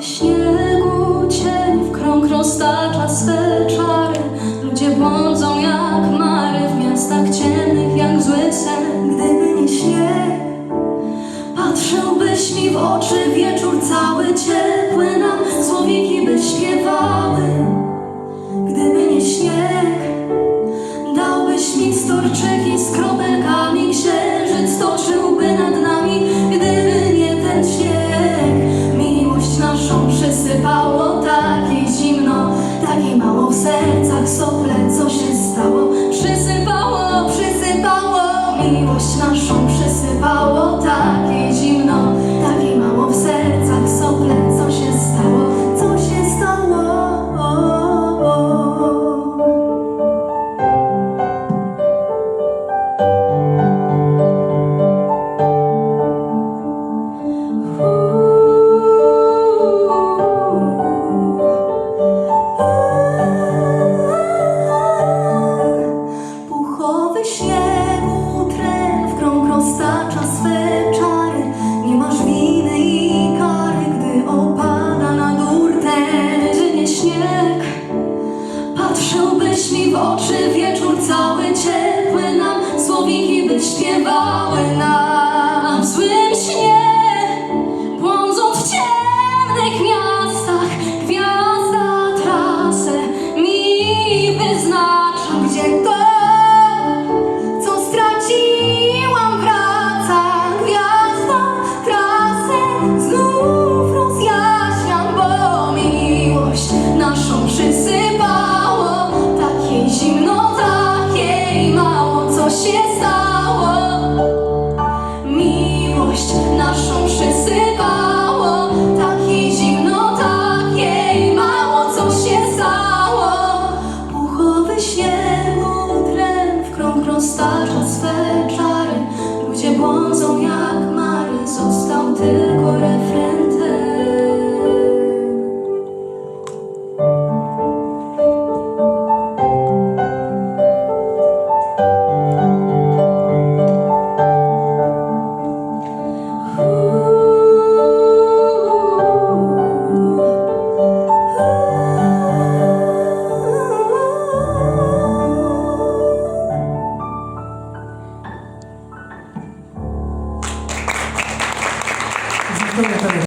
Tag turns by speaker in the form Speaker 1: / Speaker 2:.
Speaker 1: Śniegu, cień w krąg roztacza swe czary. Ludzie błądzą jak oczy wieczór cały ciepły nam słowiki by śpiewały. Gdyby nie śnieg, dałbyś mi storczyki z kropelkami, księżyc toczyłby nad nami. Gdyby nie ten śnieg, miłość naszą przysypało takie zimno, takie mało w sercach sople, co się stało? Przysypało, przysypało, miłość naszą przysypało takie śniegu tren w krąg roztacza swe czary. Nie masz winy i kary, gdy opada na dur ten, gdy nie śnieg. Patrzyłbyś mi w oczy wieczór cały ciepły nam słowiki by śpiewały roztacza swe czary. Ludzie błądzą jak mary został tylko refren চলে চলে